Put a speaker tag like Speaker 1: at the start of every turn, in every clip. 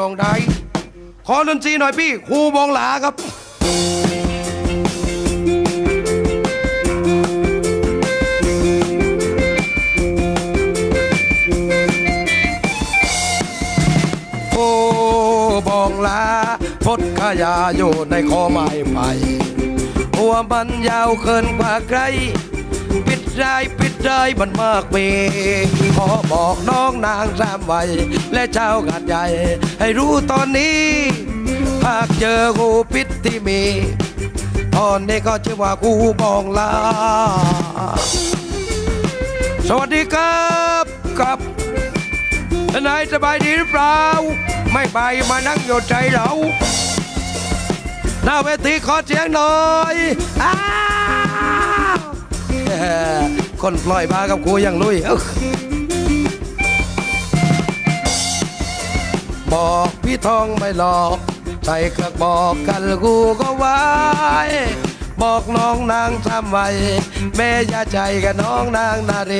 Speaker 1: ร้องได้ ขอดนตรีหน่อยพี่ครูบองหลาครับโอ้บองหลาพดขยาอยู่ในคอไม้ไผ่หัวมันยาวเกินกว่าใคร ปิดได้ปิดได้มันมากเม อบอกน้องนางสามวัยและเจ้ากาดใหญ่ ให้รู้ตอนนี้หากเจองูพิษที่มี ตอนนี้ก็ชื่อว่ากูบองลา สวัสดีครับครับนายสบายดีหรือเปล่า ไม่ไปมานั่งอยู่ใจเราหน้าเวทีขอเสียงหน่อยอ้าคนปล่อยมากับกูยังลุย บอกพี่ทองไม่หลอก ใส่เครื่องบอกกันกูก็ไว้ บอกน้องนางทำไว้แม่อย่าใจกับน้องนางนาเร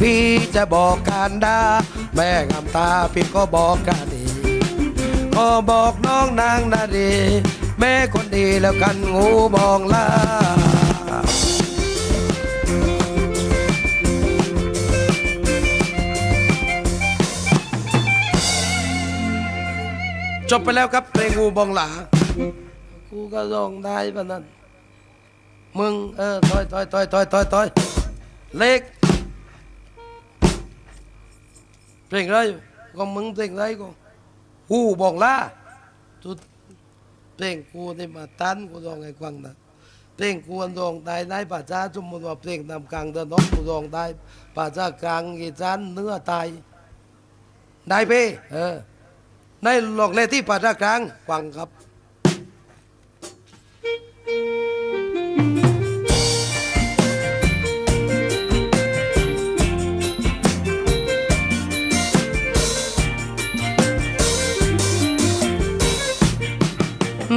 Speaker 1: พี่จะบอกการดาแม่งามตาพี่ก็บอกกันดีก็บอกน้องนางนาดีแม่คนดีแล้วกันงูบองลา จบไปแล้วครับเพลงงูบองหลา กูก็ร้องได้ปะนั้น มึงเออถอยถอยถอยถอยถอยถอยเล็กเพลงอะไรก็มึงเพลงอะไรก็หูบอกล่าทุดเพลงกูนี่มาตันกูร้องให้ฟังนะเพลงกูร้องได้ในภาษาสมมติว่าเพลงนำกลางเดินน้องกูร้องได้ภาษากลางอีสานเนื้อตายได้เพ่เออ ในหลอกเลที่ภาษากลางฟังครับ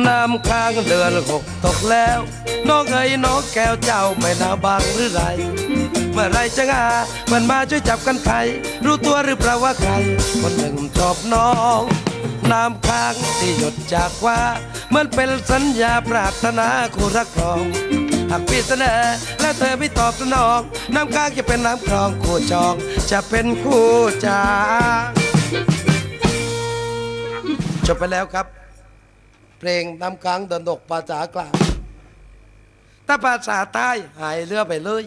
Speaker 1: น้ำค้างเดือนหกตกแล้ว น้องเอ๋ยน้องแก้วเจ้าไม่น่าบางหรือไร เมื่อไรจะงามันมาช่วยจับกันใครรู้ตัวหรือเปล่าว่าใคร คนหนึ่งชอบน้อง น้ำค้างที่หยดจากว่าเหมันเป็นสัญญาปรารถนาคู่รักครองหากพี่เสนอแล้วเธอไม่ตอบสนอง น้ำค้างจะเป็นน้ำคลองคู่จอง จะเป็นคู่จางจบไปแล้วครับ เพลงน้ำค้างเดินดกภาษากลางถ้าภาษาใต้หายเรือไปเลย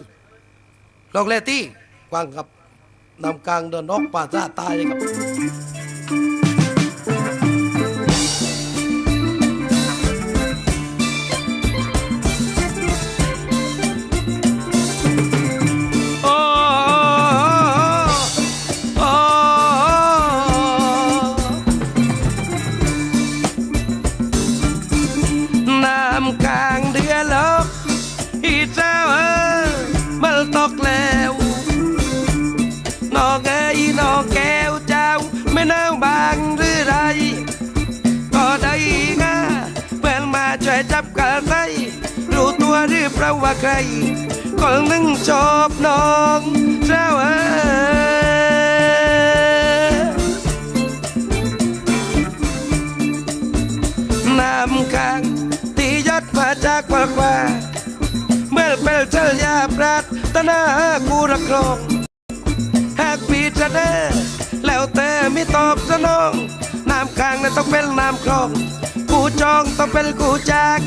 Speaker 1: ลองเลตี้กวางกับน้ำกลางเดินนกภาษาใต้ครับ ว่าใครคนหนึ่งชอบน้องเจ้าเอน้ำค้างที่ยดมาจากกว่ากว่าเมื่อเป็นเจ้ายาปราดตนากูรักครองหากพี่จะเด้แล้วแต่ไม่ตอบสนองน้ำค้างนั้นต้องเป็นน้ำคลองกูจองต้องเป็นกูจาก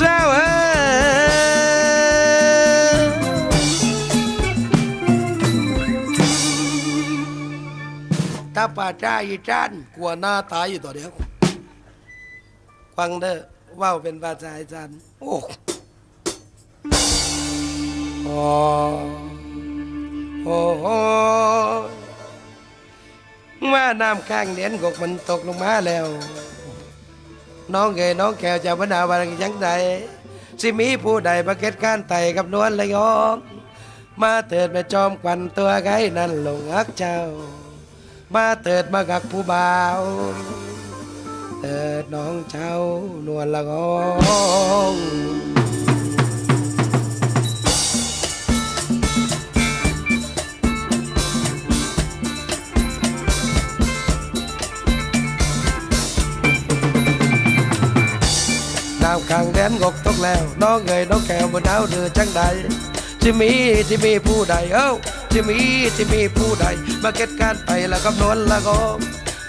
Speaker 1: เจ้าเอ้ยถ้าป่าจ้าอีจานกลัวหน้าตายอยู่ต่อเดียวฟังเด้อว่าเป็นภาษาอีสานโอ้โอ้โอ้โหว่าน้ำข้างเด่นกกมันตกลงมาแล้ว น้องเกยน้องแขวจะบรรดาวันยังใดสิมีผู้ใดประเก็ตข้านไต่กับนวลละยอง มาเถิดแม่จอมควันตัวไกนั่นลงอักเจ้า มาเถิดมากักผู้บ่าวเถิดน้องเจ้านวลละงอง น้ำกลางแดนกกตกแล้วน้องเอ๋ยน้องแก้วบนดาวเรือจังใดที่มีที่มีผู้ใดเอ้าที่มีที่มีผู้ใด มาเก็ตการไปแล้วคำนวณละก็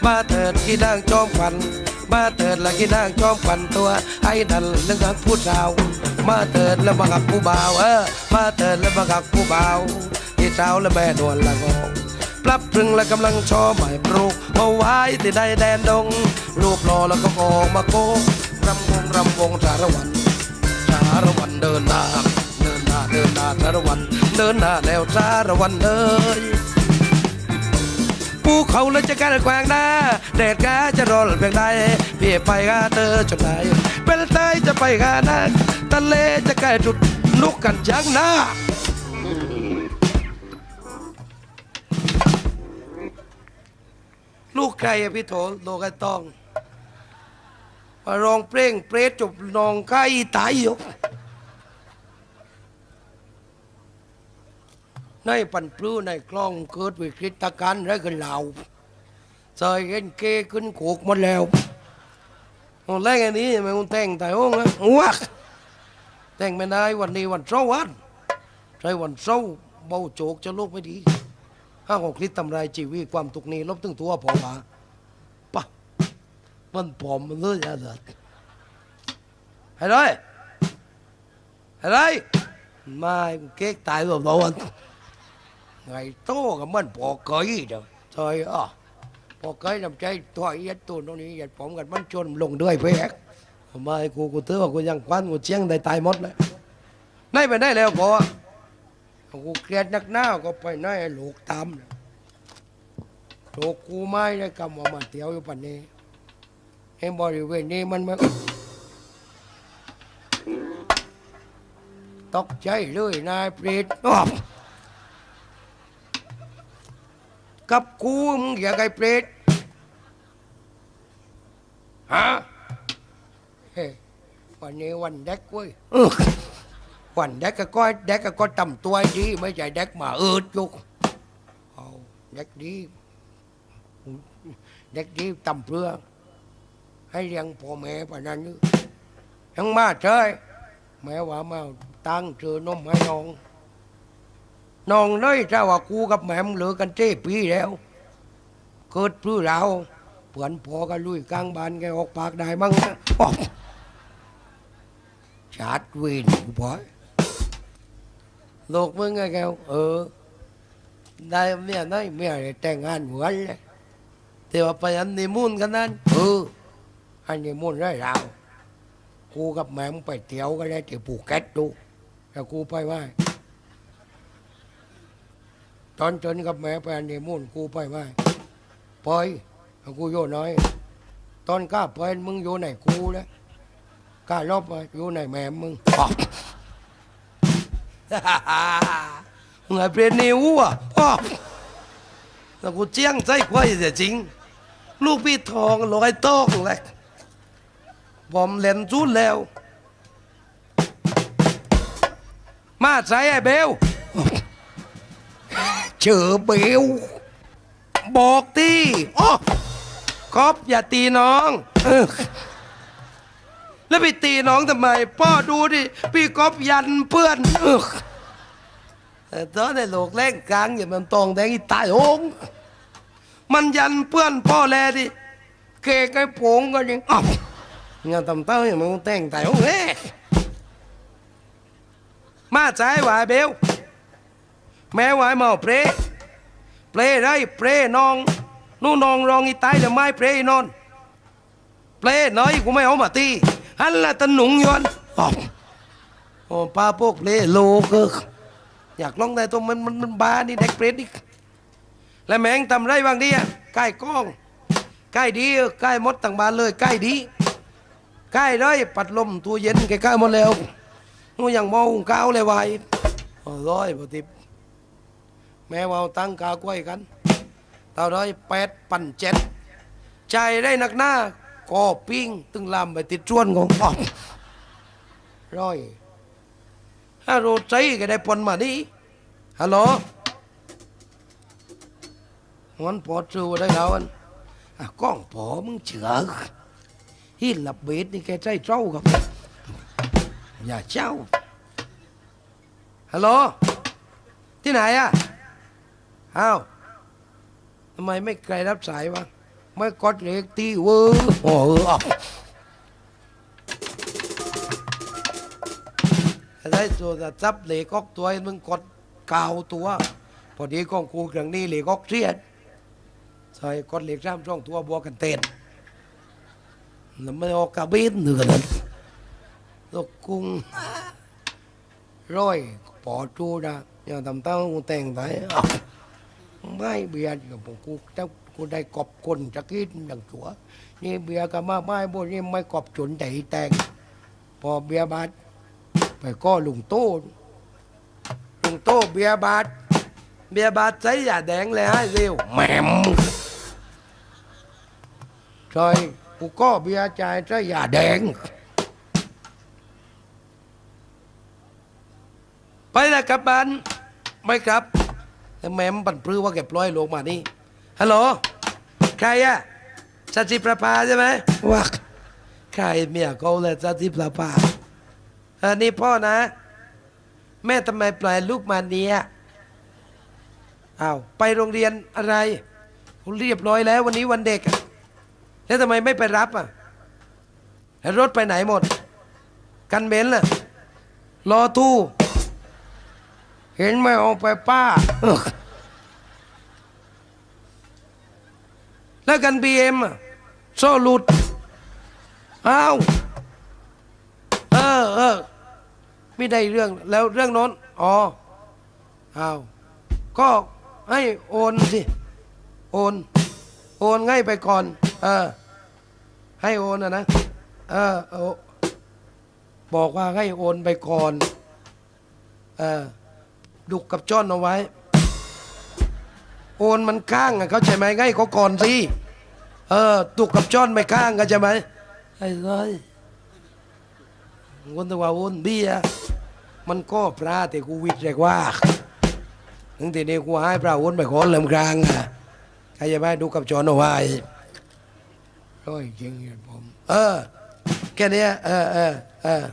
Speaker 1: มาเถิดที่นางจอมขวัญมาเถิดละที่นางจอมขวัญตัวไอ้นั่นเรื่องกับผู้สาว มาเถิดแล้วมากับผู้บ่าวเออมาเถิดแล้วมากับผู้บ่าวที่สาวและแม่นวลละก็ปรับปรุงและกำลังชอใหม่ปลูกเอาไว้ที่ใดแดนดง รูปรอแล้วก็ออกมาโก รำวงรำวงสารวันสารวันเดินหน้าเดินหน้าเดินหน้าสารวันเดินหน้าแล้วสารวันเอ้ยภูเขาเลยจะการแกว่งหน้าแดดกาจะร้อนเพียงใดพี่ไปกาเธอจนไหนเป็นไตจะไปกานั้นทะเลจะใกล้จุดลุกกันจังหน้าลูกใครอะพี่โถโลกไอ้ต้อง รองเพลงเปรตจบนองไก่ตายยู่ในปันปลื้ในกล้องเกิดวิกฤตการณ์ไรกันเหล่าใส่เงินเกขึ้นโขกหมดแล้วโอ้แรกอันนี้มันแต่งแต่โอ้งนะวักแต่งไม่ได้วันนี้วันเสาร์วันใช่วันเสาร์เบาโจกจะลูกไม่ดีห้าของคลิปทำลายชีวิตความทุกข์นี้ลบถึงตัวพอมา มันผอมมันเลยอะเด็ดให้เลยให้เลยมาเก๊กตายแบบโดนไงโตกับมันพอเกยเด้อใช่อะพอเกยทำใจตัวไอ้ยัดตัวตรงนี้ยัดผมกันมันจนลงด้วยเพกมาไอ้กูกูเตือว่ากูยังควันกูเชียงได้ตายหมดเลยได้ไปได้แล้วพอกูเกลียดนักหน้าก็ไปน้อยไอ้ลูกตามน่ะลูกกูไม่ได้กำว่ามาเที่ยวอยู่ปันนี้ ไอ้บริเวณนี้มันม่ตกใจเลยนายเปรตกับกูมึงอย่าไอ้เปรตฮะเฮ้วันนี้วันเด็กเว้ยวันเด็กก็ก้อยเด็กก็ก็ตำตัวดีไม่ใช่เด็กหมาเอิดจุกเอาเด็กดีเด็กดีตำเพื่อ ให้เลี้ยงพ่อแม่ปานนั้นอยู่ยังมาเฉยแม่ว่ามาตั้งเจอนมให้น้องน้องเลยถ้าว่ากูกับแม่มเหลือกันเจ็ปีแล้ว เกิดพื่อเราเผื่อนพอกันลุยกลางบานแกออกปากได้มั้งชาดเวินกูบอยลูกมึงไงแกเออ ได้เมียน้อยเมียแต่งงานเหมือนเลยแต่ว่าไปอันนี้มูนกันนั้นเออ อันนี้มูนได้เรากูกับแม่มึงไปเที่ยวกันเลยที่ภูเก็ตดูแล้วกูไปไหว้ตอนจนกับแม่ไปอันนี้มูนกูไปไหว้ไปแล้วกูโยน้อย ตอนกล้าไปมึงอยู่ไหนกูแล้วกล้ารอบมาอยู่ไหนแม่มึงมึงไอ้เปรตนิวอะอ้อแล้วกูเจียงใจควายเสียจริง ลูกพี่ทองลอยต้องเลย ผมเล่นจูนแล้ว มาใส่ไอ้เบลเจอเบลบอกตีอ้อครอบอย่าตีน้องเออแล้วไปตีน้องทำไม พ่อดูดิพี่ก๊อฟยันเพื่อนเออแต่ตอนในโลกแรงกลางอย่ามันตองแดงอีตายโหงมันยันเพื่อนพ่อแลดิเกกไอ้ผงก็ยังอ้าว เงานตำเต้าอย่างมึงแต่งแตายโหงเฮ้มาใจหวายเบลแม่หวายเมาเปรเปรไรเปรนองนู่นนองรองอีตายเดี๋ยวไม่เปรนอนเปลน้อยกูไม่เอามาตีฮันละตะหนุงยอนอ๋อโอ้ป้าพวกเปลโลกเอออยากลองได้ตรงมันมันมันบานี่เด็กเปรตนี่แล้วแมงทำไรบางดีอะใกล้กล้องใกล้ดีใกล้มดต่างบ้านเลยใกล้ดี ใกล้เลยปัดลมตัวเย็นใกล้ๆหมดแล้วงูอย่างมองก้าวเลยวายร้อยปฏิบแม่ว่าตั้งกากล้วยกันเต่าร้อยแปดปั่นเจ็ดใจได้นักหน้าก็ปิ้งตึงลำไปติดจวนของพ่อร้อยถ้าโรใจก็ได้ปนมาดิฮัลโหลงั้นพอจูได้แล้วอันอะกล้องพอมึงเฉือ หินหลับเบสนี่แกใจเจ้าครับ อย่าเจ้าฮัลโหลที่ไหนอะอ้าวทำไมไม่ใครรับสายวะไม่กดเล็กตีเวอร์โอ้เออได้ตัวจะจับเหล็กอกตัวมึงกดกาวตัว พอดีกองกูเครื่องนี้เหล็กอกเสียดใส่กดเหล็กซ้ำช่องตัวบวกกันเต้น ไม่ออกกระบินเหนือนั้นตกกุ้งร้อยปอจูนะอย่างทำเต้ากูแต่งไปอ้ไม่เบียดกับผมกูเจ้ากูได้กอบคนจะกินอย่างชัวนี่เบียร์กับมาไม่บนนี่ไม่กอบจนใจแต่ง พอเบียร์บาทไปก็ลุงโต้ลุงโต้เบียร์บาทเบียร์บาทใส่ยาแดงเลยให้เร็วแหม่มใช่ กูก็เบียร์จ่ายใส่ยาแดง ไปแล้วกลับบ้านไม่กลับแต่แม่มบันปลื้อว่าแกปล่อยลงมานี่ฮัลโหลใครอะสัจิประภาใช่ไหมว่าใครเมียเขาเลยสัจิประภาเออนี่พ่อนะ แม่ทำไมปล่อยลูกมาเนี่ยอ้าวไปโรงเรียนอะไรเรียบร้อยแล้ววันนี้วันเด็กอะ แล้วทำไมไม่ไปรับอะแล้วรถไปไหนหมด กันเบนซ์ล่ะรอตู้ เห็นไหมเอาไปป้า แล้วกันบีเอ็มโซ่หลุดอ้าวเออเออไม่ได้เรื่องแล้วเรื่องโน้นอ๋ออ้าวก็ให้โอนสิ โอน โอนง่ายไปก่อน เออ ให้โอนนะนะเออโอบอกว่าให้โอนไปก่อนเออดุกกับจ้อนเอาไว้ โอนมันข้างอะเขาใจไหมง่ายเขาก่อนสิเออดุกกับจ้อนไม่ข้างกันใช่ไหมไอ้เลยคนตัวาโอนเบี้ยมันก็พระแต่กูวิจเรียกว่าถึงทีนี้กูให้พระโอนไปก่อนเริ่มกลางอะใครจะไปดูกับจอนเอาไว้ ร้อยจริงเลยผม เออ แค่นี้เออเออเออ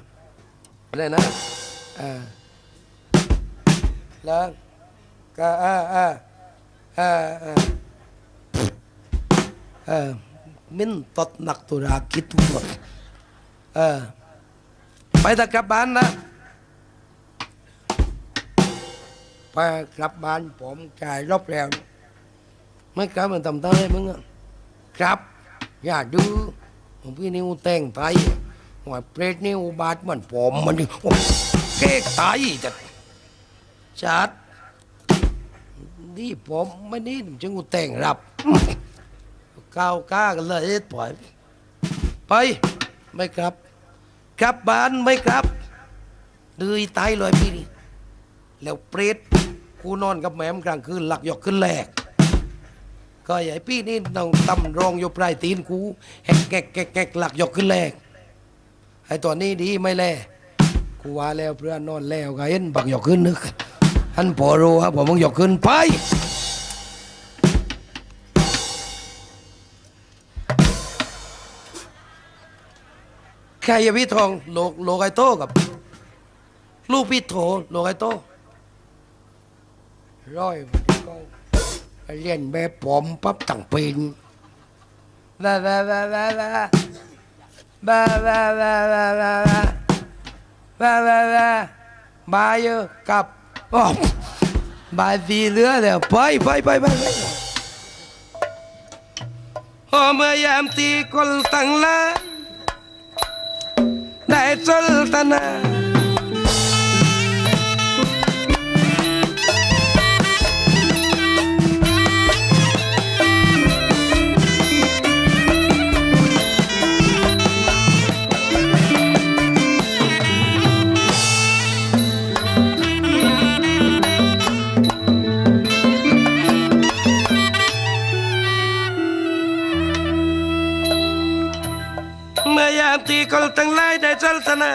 Speaker 1: อะไรนะเออแล้วก็เออเออเออเออเออมินตดนักตุรากิจหมดเออไปแต่กลับบ้านนะไปกลับบ้านผมจ่ายรอบแล้วไม่กลับมันทำได้มึง อย่าดื้อผมพี่นิ้วแต่งไตหัวเปรตนิ้วบาดมันผมมันเก๊กไตจะจัดนี่ผมไม่นี่จึงกูแต่งรับก้าวก้ากันเลยปล่อยไปไม่กลับกลับบ้านไม่กลับดื้อตายเลยพี่นี่แล้วเปรตกูนอนกับแม่มกลางคืนหลักหยอกขึ้นแหลก ก็อย่าให้พี่นี่ต้องตำรองอยู่ปลายตีนกูแหกแกกแกกแกกหลักยกขึ้นแหลกไอ้ตัวนี้ดีไม่แลกูว่าแล้วเพื่อนนอนแล้วก็เห็นบักยกขึ้นนึกท่านพอรู้ครับผมมึงยกขึ้นไปใครอะพี่ทองโลกโลกไอโต้กับ ลูกพี่โถโลกไอโต้ร้อย เรียนแบบผมปั๊บตั้งปีนบ้าบ้าบ้าบ้าบ้าบ้าบ้าบ้าบ้าบ้าบ้าว่าว่าว่าบาเยอะกับโอ้บาสีเหลือแล้วไปไปไปไปไปโอ้เมื่อยามตีกลตั้งลานได้จลตนา ตั้งหลายได้จลตนา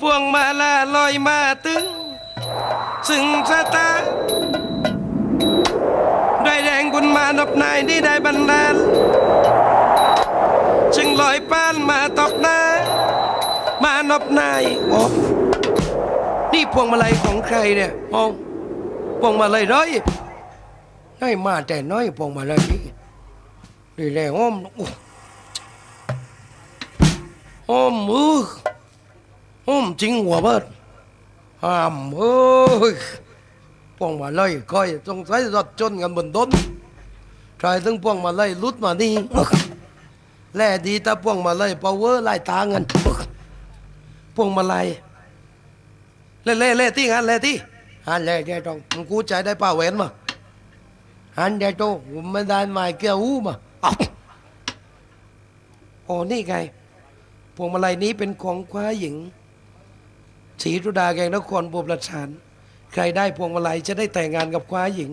Speaker 1: พวงมาลาลอยมาตึง ซึ่งสตาด้วยแรงบุญมานบนายที่ได้บันดาลจึงลอยป้านมาตอกหน้าครับนายอ๋อนี่พวงมาลัยของใครเนี่ยมอ๋อพวงมาลัยร้อยได้มาแต่น้อยพวงมาลัยนี่นี่แหละอ้อมโอ้ อ้อมมืออ้อมจริงหัวเบิดห้ามเอ้ยพวงมาลัยก้อยสงสัยรถจนกันบนต้นใครถึงพวงมาลัยลุดมานี่แล่ดีต่พวงมาลัย power ไล่ตาเงินพวงมาลัยเล่เล่เล่ที่งานเล่ที่หันเล่เดี๋ยวตรงมึงกูใจได้ป้าเวนมาหันเดี๋ยวตรงผมไม่ได้หมายเกี่ยวหูมาอาโอ้นี่ไง พวงมาลัยนี้เป็นของคว้าหญิงศรีรุดาแกงนครบัวประชานใครได้พวงมาลัยจะได้แต่งงานกับคว้าหญิง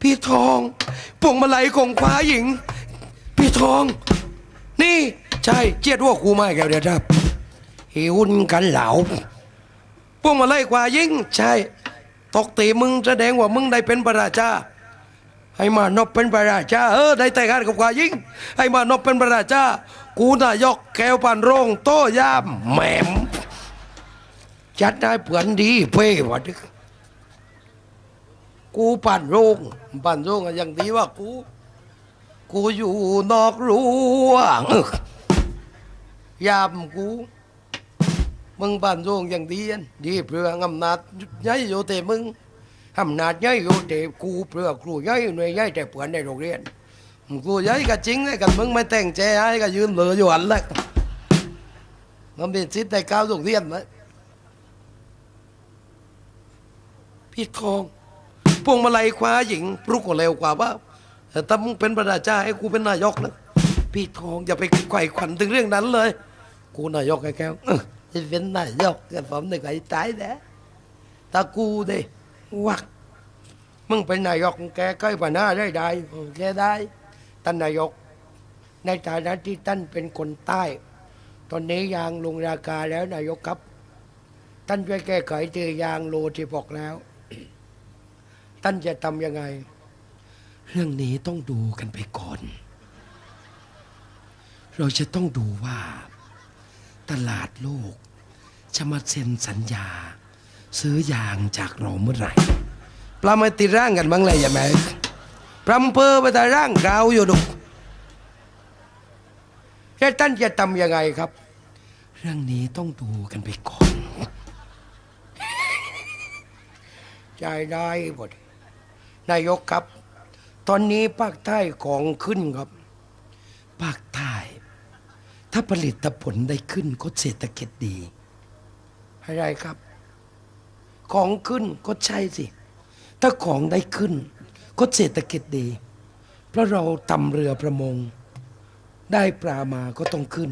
Speaker 1: พี่ทองพวงมาลัยของคว้าหญิง พี่ทอง นี่ใช่เจียดว่าครูไม่แกวเดียวครับหิวกันเหลาพวกมาไล่กว่ายิง ใช่ ตกตีมึงแสดงว่ามึงได้เป็นพระราชา ให้มานบเป็นพระราชาเออได้แต่งงานกับกวายิงให้มานบเป็นพระราชากูนายกแก้วปานโรงโต้ยามแหมมจัดได้เผื่อนดีเพ่วะดิกูปั่นโรงปั่นโรงอย่างดีว่ากู กูอยู่นอกรั้วยามกูมึงบ้านโรงอย่างดีอันดีเพื่ออำนาจใหญ่อยู่แต่มึง อำนาจใหญ่อยู่แต่กูเพื่อครูใหญ่หน่วยใหญ่แต่เพื่อนในโรงเรียนครูใหญ่ก็จริงเลยกันมึงไม่แต่งใจให้ก็ยืนเหลืออยู่อันแหละมันเป็นสิทธิ์ในก้าวโรงเรียนไหมพี่ทองพวงมาลัยคว้าหญิงปลุกก็เร็วกว่าว่าแต่ถ้ามึงเป็นประธานจ้าให้กูเป็นนายกนะพี่ทองอย่าไปไขว่ขวัญถึงเรื่องนั้นเลย กูนายกไอ้แก้วจะเป็นนายกแต่ผมนึกไอ้ตายแน่ถ้ากูเด้ วักมึงเป็นนายกแกกล้ปัญหาได้ได้แกได้ท่านนายก ในฐานะที่ท่านเป็นคนใต้ ตอนนี้ยางลงราคาแล้วนายกครับ ท่านช่วยแก้ไขเจอยางโลที่บอกแล้ว ท่านจะทำยังไง เรื่องนี้ต้องดูกันไปก่อน เราจะต้องดูว่า ตลาดโลกจะมาเซ็นสัญญา ซื้อยางจากเราเมื่อไหร่ปลามาติร่างกันบ้างเลยอย่าแม่พรำเพอไปแต่ร่างกาวอยู่ดุแล้วท่านจะทำยังไงครับ เรื่องนี้ต้องดูกันไปก่อนใจได้หมดนายกครับ ตอนนี้ภาคใต้ของขึ้นครับ ภาคใต้ ถ้าผลิตผลได้ขึ้นก็เศรษฐกิจดีอะไรครับ ของขึ้นก็ใช่สิ ถ้าของได้ขึ้น ก็เศรษฐกิจดี เพราะเราทำเรือประมง ได้ปลามาก็ต้องขึ้น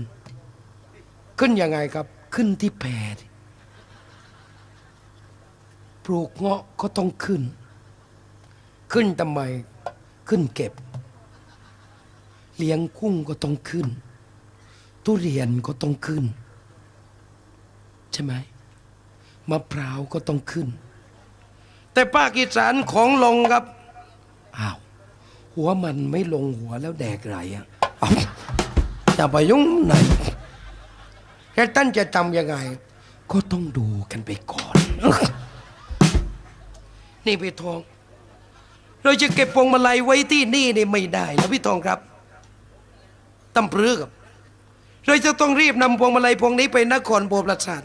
Speaker 1: ขึ้นยังไงครับ ขึ้นที่แพดิปลูกเงาะก็ต้องขึ้น ขึ้นทำไม ขึ้นเก็บ เลี้ยงกุ้งก็ต้องขึ้น ทุเรียนก็ต้องขึ้น ใช่ไหม มะพร้าวก็ต้องขึ้น แต่ภาคอีสานของลงครับอ้าวหัวมันไม่ลงหัวแล้วแดกไรอะเอาอย่าไปยุ่งไหนแล้วท่านจะทำยังไง ก็ต้องดูกันไปก่อน นี่พี่ทอง เราจะเก็บพวงมาลัยไว้ที่นี่นี่ไม่ได้นะพี่ทองครับตำปรือกับ เราจะต้องรีบนำพวงมาลัยพวงนี้ไปนครโบวประสาน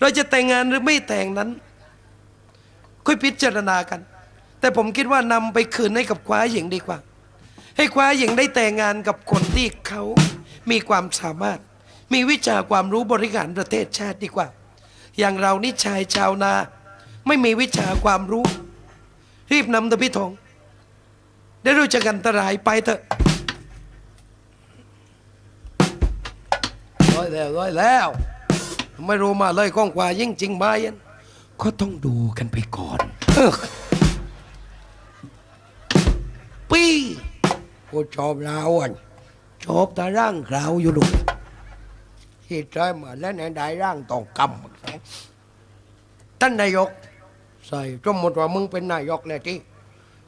Speaker 1: เราจะแต่งงานหรือไม่แต่งนั้น ค่อยพิจารณากัน แต่ผมคิดว่านำไปคืนให้กับคว้าหญิงดีกว่า ให้คว้าหญิงได้แต่งงานกับคนที่เขามีความสามารถ มีวิชาความรู้บริหารประเทศชาติดีกว่า อย่างเรานี่ชายชาวนา ไม่มีวิชาความรู้ รีบนำเถอะพี่ทองได้รู้จักอันตรายไปเถอะร้อยแล้วร้อยแล้ว ไม่รู้มาเลยก้องกว่ายิ่งจริงไหมยันก็ต้องดูกันไปก่อนเออปีกูชอบเราอะชอบแต่ร่างเราอยู่ลูกที่ใจเหมือนแล้วในได้ร่างต้องกำท่านนายก ใส่สมมติว่ามึงเป็นนายกเลยที่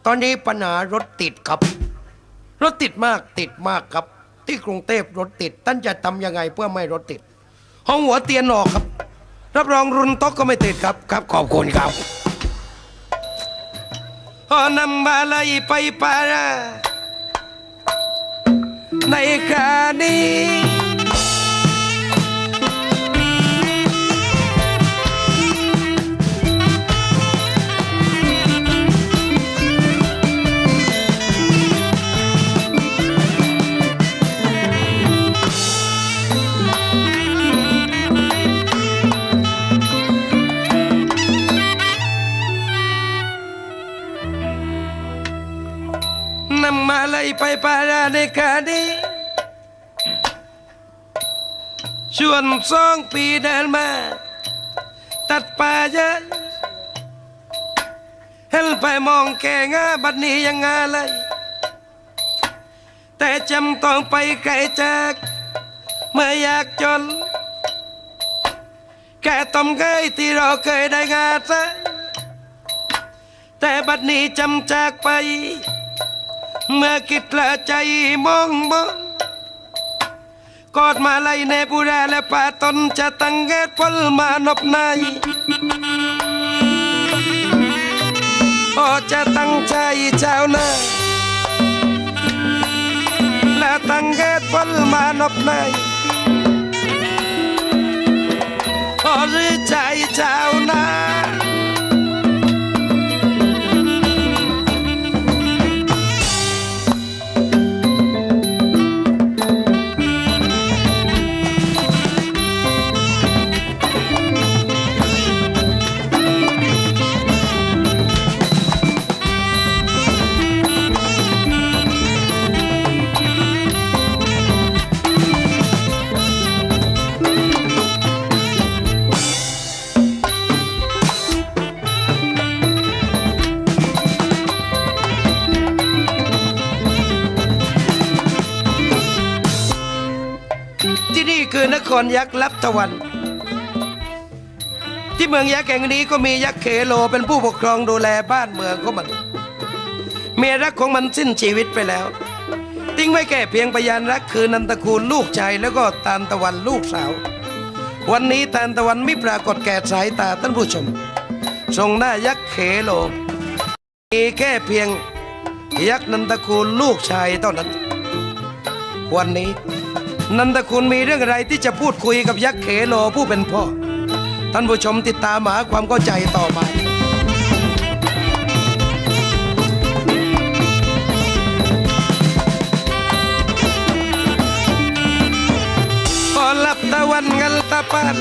Speaker 1: ตอนนี้ปัญหารถติดครับ รถติดมากติดมากครับ ที่กรุงเทพรถติดท่านจะทำยังไงเพื่อไม่รถติด ห้องหัวเตียนออกครับ รับรองรุนตกก็ไม่ติดครับครับขอบคุณครับพอนำมาลัยไปปาราในครานี้ มาไล่ไปปาราในคานี้ชวนสองปีเดินมา ตัดป่าเยอะเห็นไปมองแกงาบัดนี้ยังงาเลย แต่จำต้องไปไกลจากเมื่ออยากจน แกต้มเคยที่เราเคยได้งาซะแต่บัดนี้จำจากไป เมื่อคิดละใจมองมองกอดมาไล่ในบุราและป่าตนจะตั้งเกตพลมานบในโอจะตั้งใจเจ้าหน้าและตั้งเกตพลมานบในโอหรือใจเจ้าหน้า คือนครยักษ์ลับตะวัน ที่เมืองยักษ์แห่งนี้ก็มียักษ์เขโลเป็นผู้ปกครองดูแลบ้านเมืองของมันเมียรักของมันสิ้นชีวิตไปแล้วทิ้งไว้แค่เพียงพยานรักคือนันตคูลลูกชายแล้วก็ตานตะวันลูกสาว วันนี้ตานตะวันไม่ปรากฏแก่สายตาท่านผู้ชม ทรงหน้ายักษ์เขโลมีแค่เพียงยักษ์นันตคูลลูกชายเท่านั้น วันนี้ นันทคุณมีเรื่องอะไรที่จะพูดคุยกับยักษ์เขโลผู้เป็นพ่อ ท่านผู้ชมติดตามหาความเข้าใจต่อไปพอหลับตะวันงันตะปัน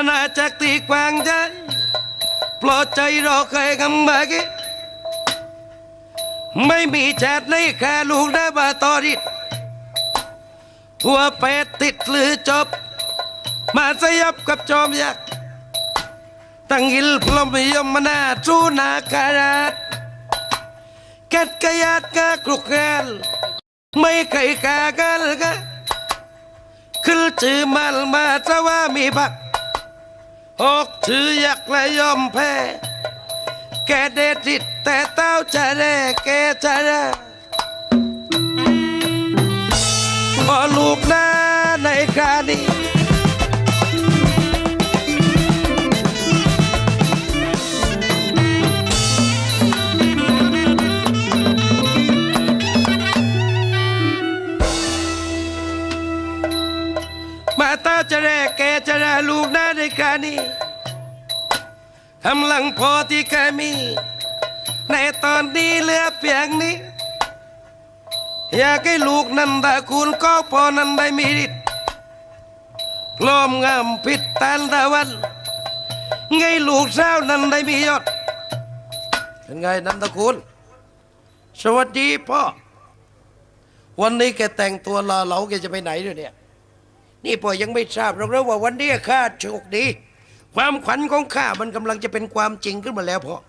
Speaker 1: อาณาจักรที่กว้างใหญ่ปลอดใจรอเคยกำบากิไม่มีชาติในแค่ลูกได้บาตอริดหัวเป็ดติดหรือจบ มาสยับกับจอมยักษ์ตั้งหิลพลมยมมนาจูนาการาดแกดกยาดกะกรุกแกลไม่เคยกากันกะขึ้นชื่อมันมาจะว่ามีบัก อกชื่อยักและยอมแพ้ แกเดดิดแต่เต้าจะแร่แกจะแร่พอลูกหน้าในครานี้ ลูกน้าในการนี้กำลังพอที่เคยมี ในตอนนี้เหลือเพียงนี้ อยากให้ลูกนั้นดาคุณก็พอนั้นได้มีฤทธิ์กลอมงามผิดตานตะวันไงลูกสาวนั้นได้มียอดเป็นไงนันตะคุณ สวัสดีพ่อ วันนี้แกแต่งตัวล่อเหลาแกจะไปไหนด้วยเนี่ย นี่พ่อยังไม่ทราบหรอกนะว่าวันนี้ข้าโชคดี ความขวัญของข้ามันกำลังจะเป็นความจริงขึ้นมาแล้วพราะ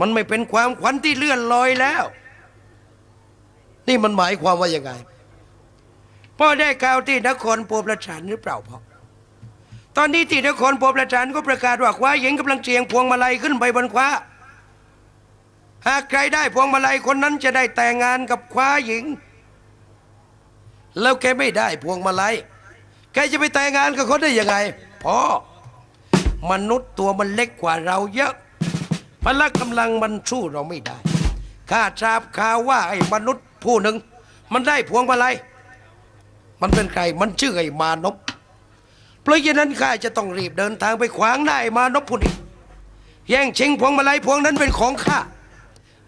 Speaker 1: มันไม่เป็นความขวัญที่เลื่อนลอยแล้ว นี่มันหมายความว่ายังไงพ่อได้ข่าวที่นครปรประชานหรือเปล่าพ่อตอนนี้ที่นครปรประชานก็ประกาศว่าคว้าหญิงกำลังเจียงพวงมาลัยขึ้นไปบนคว้า หากใครได้พวงมาลัยคนนั้นจะได้แต่งงานกับคว้าหญิง แล้วแกไม่ได้พวงมาลัย แกจะไปแต่งงานกับเขาได้ยังไงพ่อมนุษย์ตัวมันเล็กกว่าเราเยอะพละกำลังมันสู้เราไม่ได้ ข้าทราบข่าวว่าไอ้มนุษย์ผู้หนึ่ง มันได้พวงมาลัยมันเป็นใครมันชื่อไอ้มานพเพราะฉะนั้นข้าจะต้องรีบเดินทางไปขวางหน้าไอ้มานพผู้นี้แย่งชิงพวงมาลัยพวงนั้นเป็นของข้า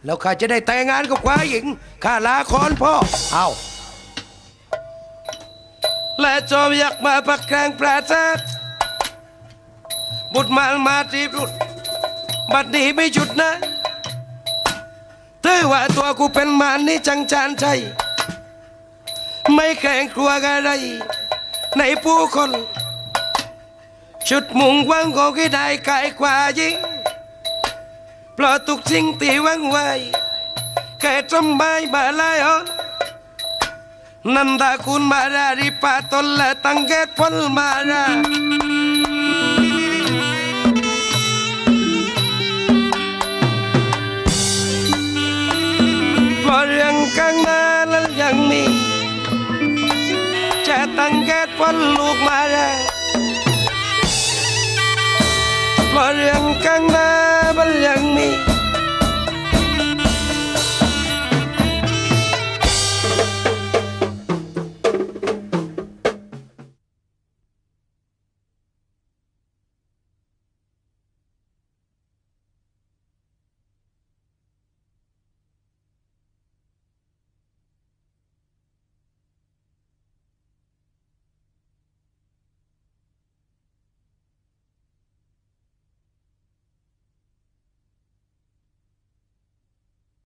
Speaker 1: แล้วข้าจะได้แต่งงานกับควาหญิงข้าลาคอนพ่อเอา และจอมอยากมาพักกลางปราศาสตร์บุตรมามาทีรุดบัดนี้ไม่หยุดนะถือว่าตัวกูเป็นมารนี่จังจานใจ ไม่แข่งครัวอะไร ในผู้คน ชุดมุ่งหวังของที่ได้กายกว่ายิงเพราะทุกสิ่งที่หวังไว้แค่ทำไมมาลายอ่อน นันดาคุณมาราริปาตนและตังเ